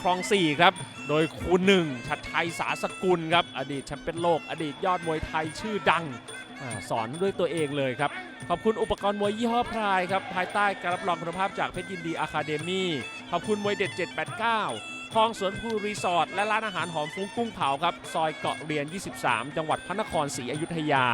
คลอง 4 ครับ โดยครูหนึ่งชัดชัยสาสกุลครับ อดีตแชมป์เปี้ยนโลก อดีตยอดมวยไทยชื่อดังอสอนด้วยตัวเองเลยครับ ขอบคุณอุปกรณ์มวยยี่ห้อพรายครับ ภายใต้การรับรองคุณภาพจากเพชรยินดีอะคาเดมี่ขอบคุณมวยเด็ด 789 คลองสวนภูรีสอร์ทและร้านอาหารหอมฟุ้งกุ้งเผาครับ ซอยเกาะเรียน 23 จังหวัดพระนครศรีอยุธยา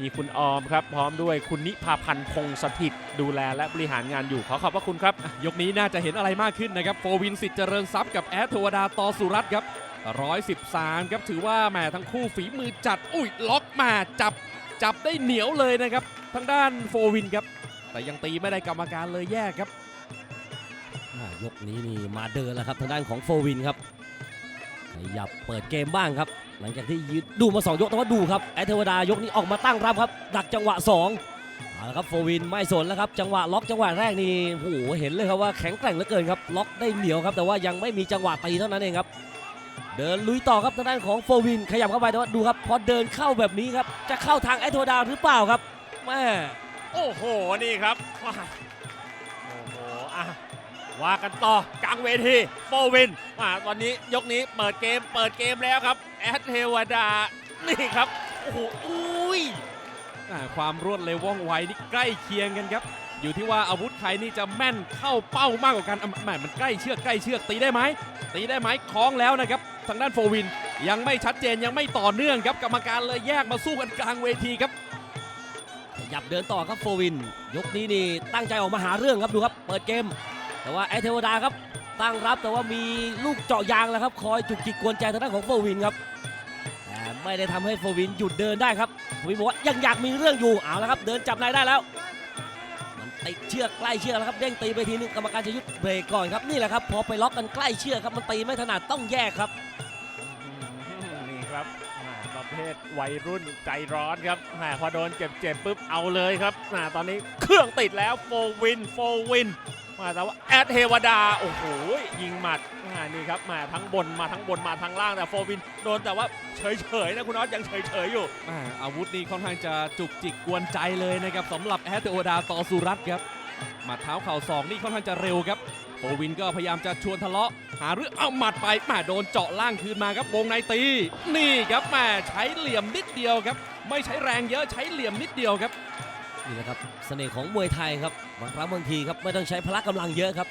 มีคุณออมครับ พร้อมด้วยคุณนิพาพันธ์พงสถิต ดูแลและบริหารงานอยู่ขอขอบพระคุณครับ ยกนี้น่าจะเห็นอะไรมากขึ้นนะครับ โฟวินสิทธิ์เจริญทรัพย์กับแอดโทวดาตอสุรัตน์ครับ 113 ครับถือว่าแหมทั้งคู่ฝีมือจัด อุ้ยล็อกมาจับจับได้เหนียวเลยนะครับทางด้านโฟวินครับแต่ยังตีไม่ได้กรรมการเลยแยกครับ ยกนี้นี่มาเดินแล้วครับทางด้านของโฟวินครับขยับเปิดเกมบ้างครับ หลังจากที่ยืดดูมา 2 ยกแต่ว่าดูครับแอเทวดายกนี้ออกมาตั้งรับครับ ดักจังหวะ2เอาละครับโฟวินไม่สนแล้วครับจังหวะล็อกจังหวะแรกนี่โอ้โหเห็นเลยครับว่าแข็งแกร่งเหลือเกินครับล็อกได้เหนียวครับแต่ว่ายังไม่มีจังหวะตีเท่านั้นเองครับเดินลุยต่อครับทางด้านของโฟวิน ขยับเข้าไปแต่ว่าดูครับพอเดินเข้าแบบนี้ครับจะเข้าทางแอเทวดาหรือเปล่าครับแม่โอ้โหนี่ครับ ว่ากันต่อกลางเวทีโฟวินมาตอนนี้ยกนี้เปิดเกมเปิดเกมแล้วครับ แอดเทวดา นี่ครับ โอ้โหอุ้ยอ่าความรวดเร็วว่องไวนี่ใกล้เคียงกันครับ อยู่ที่ว่าอาวุธใครนี่จะแม่นเข้าเป้ามากกว่ากันอะแหมมันใกล้เชือกใกล้เชือกตีได้ไหมตีได้ไหมคล้องแล้วนะครับทางด้านโฟวินยังไม่ชัดเจนยังไม่ต่อเนื่องครับกรรมการเลยแยกมาสู้กันกลางเวทีครับขยับเดินต่อครับโฟวิน ยกนี้นี่ตั้งใจออกมาหาเรื่องครับดูครับ เปิดเกม แต่ว่าแอเทวดาครับตั้งรับแต่ว่ามีลูกเจาะยางแล้วครับคอยจุกจิกกวนใจทางด้านของโฟวินครับแต่ไม่ได้ทำให้โฟวินหยุดเดินได้ครับโฟวินบอกว่ายังอยากมีเรื่องอยู่เอาละครับ เดินจับนายได้แล้ว มันติดเชือกใกล้เชือกแล้วครับเด้งตีไปทีนึงกรรมการจะยุดเบรกก่อนครับนี่แหละครับพอไปล็อกกันใกล้เชือกครับมันตีไม่ถนัดต้องแยกครับนี่ครับประเภทวัยรุ่นใจร้อนครับพอโดนเจ็บๆปุ๊บเอาเลยครับอ่าตอนนี้เครื่องติดแล้วโฟวินโฟวิน มาแต่ว่าแอดเทวดา โอ้โห ยิงหมัดอ่านี่ครับมาทั้งบนมาทั้งบนมาทั้งล่างแต่โฟวินโดนแต่ว่าเฉยๆนะคุณน็อตยังเฉยๆอยู่อ่าอาวุธนี่ค่อนข้างจะจุกจิกกวนใจเลยนะครับสำหรับแอตโอดาต่อสุรัตน์ครับหมัดเท้าเข่าศอกนี่ค่อนข้างจะเร็วครับโฟวินก็พยายามจะชวนทะเลาะ หาเรื่องเอาหมัดไปแหมาโดนเจาะล่างคืนมาครับวงในตี นี่ครับแหมาใช้เหลี่ยมนิดเดียวครับ ไม่ใช้แรงเยอะใช้เหลี่ยมนิดเดียวครับนี่แหละครับเสน่ห์ของมวยไทยครับ บางครั้งบางทีครับไม่ต้องใช้พละกำลังเยอะครับ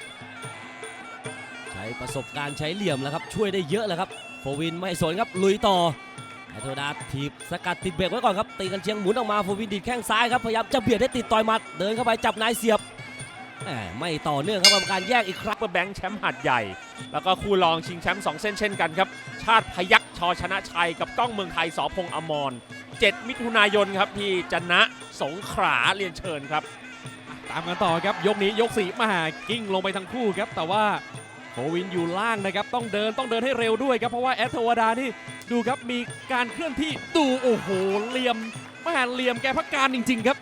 ใช้ประสบการณ์ใช้เหลี่ยมแล้วครับช่วยได้เยอะแล้วครับโฟวินไม่สนครับลุยต่อไอโทดาถีบสกัดติดเบรกไว้ก่อนครับตีกันเชียงหมุนออกมาโฟวินดีดแข้งซ้ายครับพยายามจะเบียดให้ติดต่อยมัดเดินเข้าไปจับนายเสียบไม่ต่อเนื่องครับกรรมการแยกอีกครั้งเปอร์แบงค์แชมป์หัดใหญ่ แล้วก็คู่รองชิงแชมป์2เส้นเช่นกันครับ ชาติพยักชอชนะชัยกับก้องเมืองไทยสอพงอมร 7 มิถุนายนครับที่จนะสงขลาเรียนเชิญครับ ตามกันต่อครับยกนี้ยกสีมาหากิ้งลงไปทั้งคู่ครับ แต่ว่าโฟวินอยู่ล่างนะครับ ต้องเดินต้องเดินให้เร็วด้วยครับเพราะว่าแอตโทวดานี่ดูครับมีการเคลื่อนที่ดูโอ้โหเหลี่ยมแม่เหลี่ยมแกพักการจริง ๆ ครับ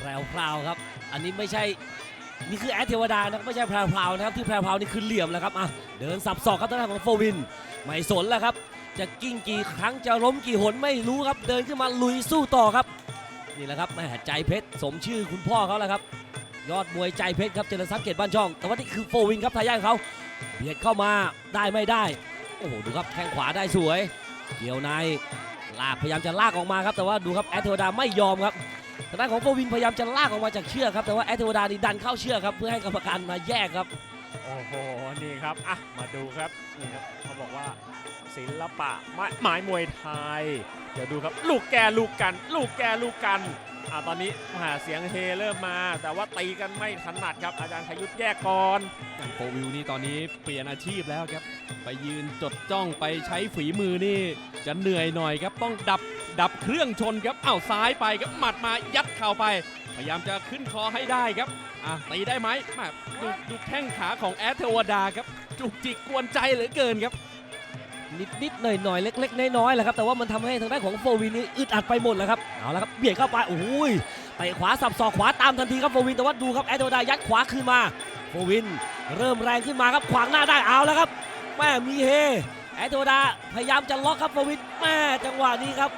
แพรวๆครับ อันนี้ไม่ใช่นี่คือแอดเทวดานะครับไม่ใช่แพรวๆนะครับที่แพรวๆนี่คือเหลี่ยมแล้วครับอะเดินสับศอกครับทางด้านของโฟวิน ไม่สนแล้วครับ จะกิ้งกี่ครั้งจะล้มกี่หนไม่รู้ครับ เดินขึ้นมาลุยสู้ต่อครับ นี่แหละครับแม่ใจเพชรสมชื่อคุณพ่อเขาแล้วครับ ยอดมวยใจเพชรครับเจริญทรัพย์เกตบ้านช่อง แต่ว่านี่คือโฟวินครับทายาทเขาเบียดเข้ามาได้ไม่ได้ โอ้โหดูครับแข้งขวาได้สวย เกี่ยวในลากพยายามจะลากออกมาครับแต่ว่าดูครับแอดเทวดาไม่ยอมครับทางด้านของโฟวินพยายามจะลากออกมาจากเชือกครับแต่ว่าแอตเทวดานี่ดันเข้าเชือกครับเพื่อให้กรรมการมาแยกครับโอ้โห นี่ครับ อะ มาดูครับ นี่ครับ เขาบอกว่าศิลปะไม้ไม้มวยไทย เดี๋ยวดูครับ ลูกแกลูกกัน ลูกแกลูกกัน อ่าตอนนี้มหาเสียงเฮเริ่มมา แต่ว่าตีกันไม่ถนัดครับอาจารย์พยุทธแยกก่อนอย่างโฟวิวนี่ตอนนี้เปลี่ยนอาชีพแล้วครับ ไปยืนจดจ้องไปใช้ฝีมือนี่จะเหนื่อยหน่อยครับต้องดับดับเครื่องชนครับอ้าวซ้ายไปครับหมัดมายัดเข่าไป พยายามจะขึ้นคอให้ได้ครับอะตีได้ไหมแมาดูดูแข้งขาของแอดเทวดาครับจุกจิกกวนใจเหลือเกินครับ นิดนิดๆหน่อยหน่อยๆเล็ก ๆ น้อยๆแหละครับแต่ว่ามันทำให้ทางด้านของโฟวินนี่อึดอัดไปหมดแล้วครับเอาละครับเบียดเข้าไปโอ้ยเตะขวาสับศอกขวาตามทันทีครับโฟวินแต่ว่าดูครับแอตเทวดายัดขวาคืนมาโฟวิน เริ่มแรงขึ้นมาครับขวางหน้าได้เอาแล้วครับแม่มีเฮแอตเทวดาพยายามจะล็อกครับโฟวินแม่จังหวะนี้ครับ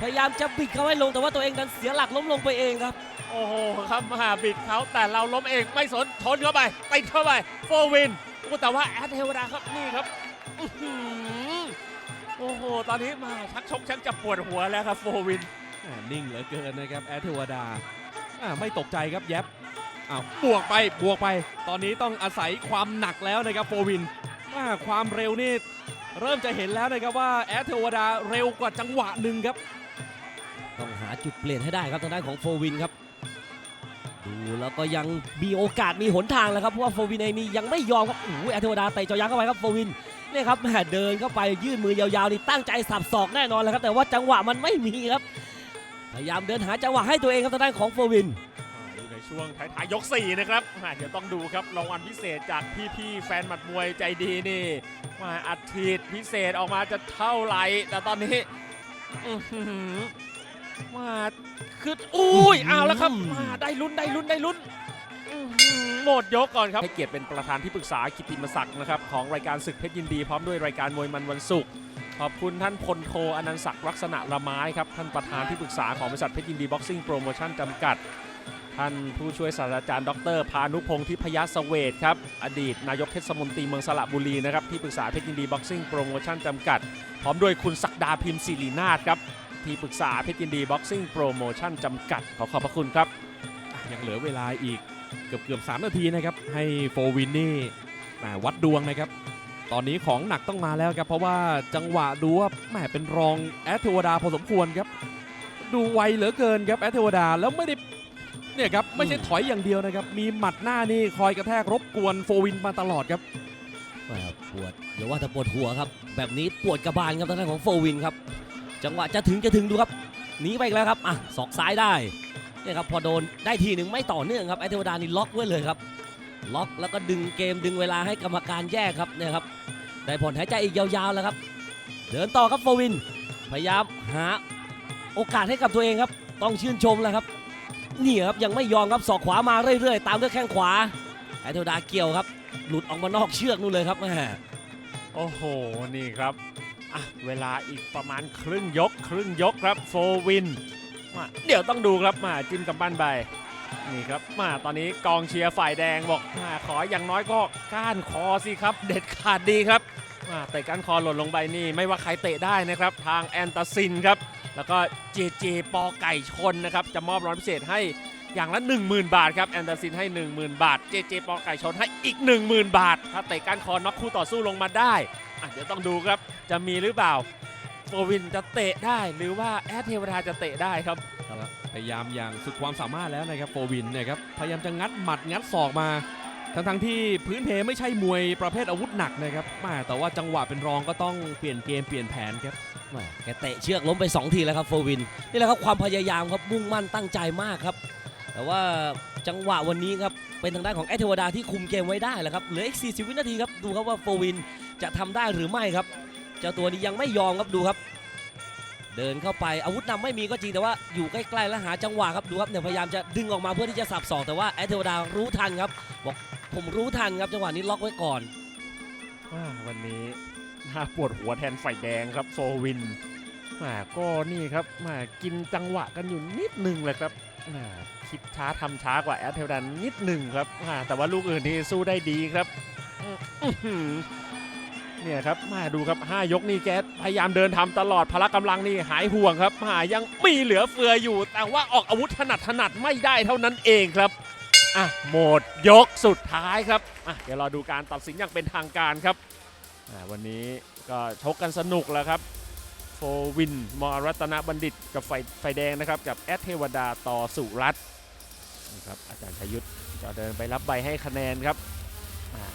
พยายามจะบิดเขาให้ลงแต่ว่าตัวเองดันเสียหลักล้มลงไปเองครับโอ้โหครับมหาบิดเขาแต่เราล้มเองไม่สนชนเข้าไปติดเข้าไปโฟวินแต่ว่าแอดเทวดาครับนี่ครับ โอ้โห ตอนนี้มาชักชกชักจะปวดหัวแล้วครับโฟวินแหม่นิ่งเหลือเกินนะครับแอดเทวดาอ่าไม่ตกใจครับแยบอ้าวบวกไปบวกไป ตอนนี้ต้องอาศัยความหนักแล้วนะครับโฟวินอ่าความเร็วนี่เริ่มจะเห็นแล้วนะครับว่าแอดเทวดาเร็วกว่าจังหวะหนึ่งครับ ต้องหาจุดเปลี่ยนให้ได้ครับทางด้านของโฟวินครับ ดูแล้วก็ยังมีโอกาสมีหนทางแล้วครับเพราะว่าโฟวินเองนี่ยังไม่ยอมครับโอ้โหอตเทวดาเตะเจอยักษ์เข้าไปครับโฟวินเนี่ยครับแหมเดินเข้าไปยื่นมือยาวๆนี่ตั้งใจสับศอกแน่นอนแล้วครับแต่ว่าจังหวะมันไม่มีครับ พยายามเดินหาจังหวะให้ตัวเองครับทางด้านของโฟวินอยู่ในช่วงท้ายๆยก4นะครับอ่าเดี๋ยวต้องดูครับรางวัลพิเศษจากพี่ๆแฟนหมัดมวยใจดีนี่มาอัดฉีดพิเศษออกมาจะเท่าไหร่แต่ตอนนี้ มาคืออุ้ยเอาแล้วครับมาได้ลุ้นได้ลุ้นได้ลุ้นอื้อหือหมดยกก่อนครับให้เกียรติเป็นประธานที่ปรึกษากิตติมศักดิ์นะครับของรายการศึกเพชรยินดีพร้อมด้วยรายการมวยมันวันศุกร์ขอบคุณท่านพลโทอนันต์ศักดิ์ลักษณะละไม้ครับท่านประธานที่ปรึกษาของบริษัทเพชรยินดีบ็อกซิ่งโปรโมชั่นจำกัด ท่านผู้ช่วยศาสตราจารย์ดรพานุพงศ์ทิพยสเวทครับอดีตนายกเทศมนตรีเมืองสระบุรีนะครับที่ปรึกษาเพชรยินดีบ็อกซิ่งโปรโมชั่นจำกัด พร้อมด้วยคุณศักดาพิมพ์ศิรินาถครับ ที่ปรึกษาเพชรยินดีบ็อกซิ่งโปรโมชั่นจำกัด ขอขอบพระคุณครับอะยังเหลือเวลาอีกเกือบเกือบสามนาทีนะครับ ให้โฟวินนี่แหมวัดดวงนะครับ ตอนนี้ของหนักต้องมาแล้วครับ เพราะว่าจังหวะดูว่าแหมเป็นรองแอดเทวดาพอสมควรครับ ดูไวเหลือเกินครับแอดเทวดาแล้วไม่ได้เนี่ยครับไม่ใช่ถอยอย่างเดียวนะครับ มีหมัดหน้านี่คอยกระแทกรบกวนโฟวินมาตลอดครับแหม่ปวดอย่าว่าแต่ปวดหัวครับ แบบนี้ปวดกระบาลครับทางด้านของโฟวินครับ จังหวะจะถึงจะถึงดูครับหนีไปอีกแล้วครับอะศอกซ้ายได้เนี่ยครับพอโดนได้ทีหนึ่งไม่ต่อเนื่องครับไอเทวดานี่ล็อกไว้เลยครับ ล็อกแล้วก็ดึงเกมดึงเวลาให้กรรมการแยกครับเนี่ยครับได้ผลหายใจอีกยาวๆแล้วครับ เดินต่อครับโฟวิน พยายามหาโอกาสให้กับตัวเองครับ ต้องชื่นชมแล้วครับนี่ครับยังไม่ยอมครับศอกขวามาเรื่อยๆ ตามด้วยแข้งขวาไอเทวดาเกี่ยวครับ หลุดออกมานอกเชือกนู่นเลยครับแม่โอ้โหนี่ครับ อะเวลาอีกประมาณครึ่งยก ครึ่งยกครับโฟวินมาเดี๋ยวต้องดูครับมาจิ้มกำปั้นไปนี่ครับมาตอนนี้กองเชียร์ฝ่ายแดงบอกมาขออย่างน้อยก็ก้านคอสิครับ เด็ดขาดดีครับมาเตะก้านคอหล่นลงไปนี่ไม่ว่าใครเตะได้นะครับ ทางแอนตาซินครับแล้วก็เจเจปอไก่ชนนะครับจะมอบรางวัลพิเศษให้อย่างละ 10,000 บาทครับแอนตาซินให้ 10,000 บาท เจเจปอไก่ชนให้อีก 10,000 บาท ถ้าเตะก้านคอน็อกคู่ต่อสู้ลงมาได้ อะเดี๋ยวต้องดูครับจะมีหรือเปล่าโฟวินจะเตะได้หรือว่าแอดเทวดาจะเตะได้ครับ พยายามอย่างสุดความสามารถแล้วนะครับโฟวินเนี่ยครับพยายามจะงัดหมัดงัดศอกมาทั้งทั้งๆที่พื้นเพไม่ใช่มวยประเภทอาวุธหนักนะครับแม่แต่ว่าจังหวะเป็นรองก็ต้องเปลี่ยนเกมเปลี่ยนแผนครับแม่แกเตะเชือกล้มไป 2 ทีแล้วครับโฟวินนี่แหละครับความพยายามครับมุ่งมั่นตั้งใจมากครับ แต่ว่าจังหวะวันนี้ครับเป็นทางด้านของแอตเทวดาที่คุมเกมไว้ได้แหละครับเหลืออีก40วินาทีครับดูครับว่าโฟวิน จะทำได้หรือไม่ครับ เจ้าตัวนี้ยังไม่ยอมครับดูครับ เดินเข้าไปอาวุธนำไม่มีก็จริงแต่ว่าอยู่ใกล้ๆแล้วหาจังหวะครับดูครับเนี่ยพยายามจะดึงออกมาเพื่อที่จะสับศอกแต่ว่าแอตเทวดารู้ทันครับ บอกผมรู้ทันครับจังหวะนี้ล็อกไว้ก่อนวันนี้น่าปวดหัวแทนฝ่ายแดงครับโฟวินมาก็นี่ครับมากินจังหวะกันอยู่นิดหนึ่งเลยครับคิดช้าทำช้ากว่าแอดเทวดันนิดหนึ่งครับแต่ว่าลูกอื่นนี่สู้ได้ดีครับ เนี่ยครับมาดูครับ 5 ยกนี่แกพยายามเดินทำตลอดพละกำลังนี่หายห่วงครับมายังมีเหลือเฟืออยู่ แต่ว่าออกอาวุธถนัดถนัดไม่ได้เท่านั้นเองครับอะหมดยกสุดท้ายครับอะเดี๋ยวรอดูการตัดสินอย่างเป็นทางการครับอะวันนี้ก็ชกกันสนุกแล้วครับโฟวินมอรัตนบัณฑิตกับไฟไฟแดงนะครับกับแอดเทวดาต่อสุรัตน์นะครับอาจารย์ชยุทธจะเดินไปรับใบให้คะแนนครับ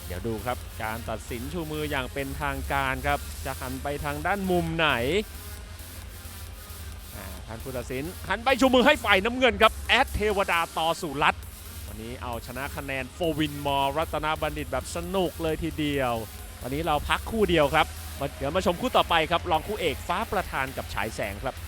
เดี๋ยวดูครับการตัดสินชูมืออย่างเป็นทางการครับ จะหันไปทางด้านมุมไหนท่านผู้ตัดสินหันไปชูมือให้ฝ่ายน้ำเงินครับแอดเทวดาต่อสุรัตวันนี้เอาชนะคะแนนโฟวินมอรัตนบัณฑิตแบบสนุกเลยทีเดียว วันนี้เราพักคู่เดียวครับ เดี๋ยวมาชมคู่ต่อไปครับรองคู่เอกฟ้าประธานกับฉายแสงครับ